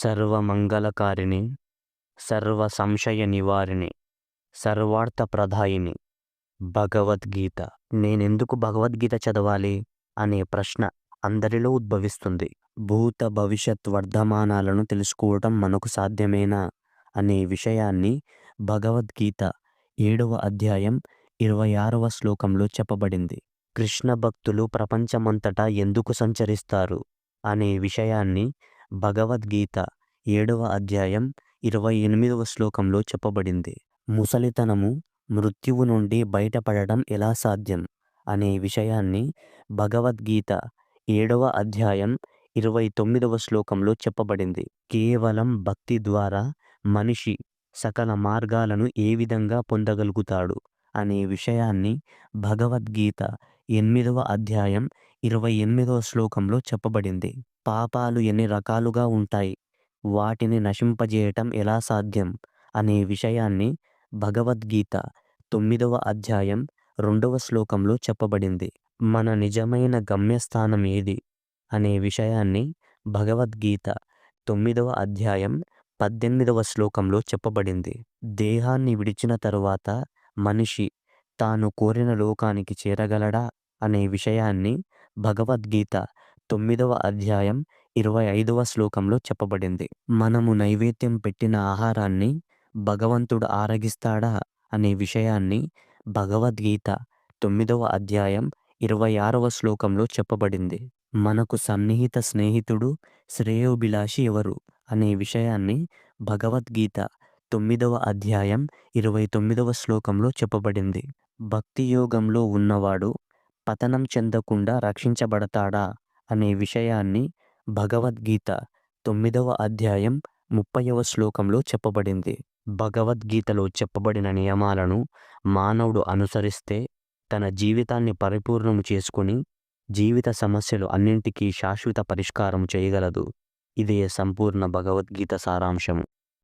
సర్వమంగళకారిణి సర్వ సంశయ నివారిణి సర్వార్థ ప్రధాయిని భగవద్గీత. నేనెందుకు భగవద్గీత చదవాలి? అనే ప్రశ్న అందరిలో ఉద్భవిస్తుంది. భూత భవిష్యత్ వర్ధమానాలను తెలుసుకోవటం మనకు సాధ్యమేనా? అనే విషయాన్ని భగవద్గీత ఏడవ అధ్యాయం ఇరవై ఆరవ శ్లోకంలో చెప్పబడింది. కృష్ణ భక్తులు ప్రపంచమంతటా ఎందుకు సంచరిస్తారు? అనే విషయాన్ని భగవద్గీత ఏడవ అధ్యాయం ఇరవై ఎనిమిదవ శ్లోకంలో చెప్పబడింది. ముసలితనము మృత్యువు నుండి బయటపడడం ఎలా సాధ్యం? అనే విషయాన్ని భగవద్గీత ఏడవ అధ్యాయం ఇరవై తొమ్మిదవ శ్లోకంలో చెప్పబడింది. కేవలం భక్తి ద్వారా మనిషి సకల మార్గాలను ఏ విధంగా పొందగలుగుతాడు? అనే విషయాన్ని భగవద్గీత ఎనిమిదవ అధ్యాయం ఇరవై ఎనిమిదవ శ్లోకంలో చెప్పబడింది. పాపాలు ఎన్ని రకాలుగా ఉంటాయి వాటిని నశింపజేయటం ఎలా సాధ్యం అనే విషయాన్ని భగవద్గీత తొమ్మిదవ అధ్యాయం రెండవ శ్లోకంలో చెప్పబడింది. మన నిజమైన గమ్యస్థానం ఏది? అనే విషయాన్ని భగవద్గీత తొమ్మిదవ అధ్యాయం పద్దెనిమిదవ శ్లోకంలో చెప్పబడింది. దేహాన్ని విడిచిన తరువాత మనిషి తాను కోరిన లోకానికి చేరగలడా? అనే విషయాన్ని భగవద్గీత తొమ్మిదవ అధ్యాయం ఇరవై ఐదవ శ్లోకంలో చెప్పబడింది. మనము నైవేద్యం పెట్టిన ఆహారాన్ని భగవంతుడు ఆరగిస్తాడా? అనే విషయాన్ని భగవద్గీత తొమ్మిదవ అధ్యాయం ఇరవై ఆరవ శ్లోకంలో చెప్పబడింది. మనకు సన్నిహిత స్నేహితుడు శ్రేయోభిలాషి ఎవరు? అనే విషయాన్ని భగవద్గీత తొమ్మిదవ అధ్యాయం ఇరవై తొమ్మిదవ శ్లోకంలో చెప్పబడింది. భక్తి యోగంలో ఉన్నవాడు పతనం చెందకుండా రక్షించబడతాడా? అనే విషయాన్ని భగవద్గీత తొమ్మిదవ అధ్యాయం ముప్పైవ శ్లోకంలో చెప్పబడింది. భగవద్గీతలో చెప్పబడిన నియమాలను మానవుడు అనుసరిస్తే తన జీవితాన్ని పరిపూర్ణము చేసుకుని జీవిత సమస్యలు అన్నింటికీ శాశ్వత పరిష్కారం చేయగలదు. ఇదే సంపూర్ణ భగవద్గీత సారాంశము.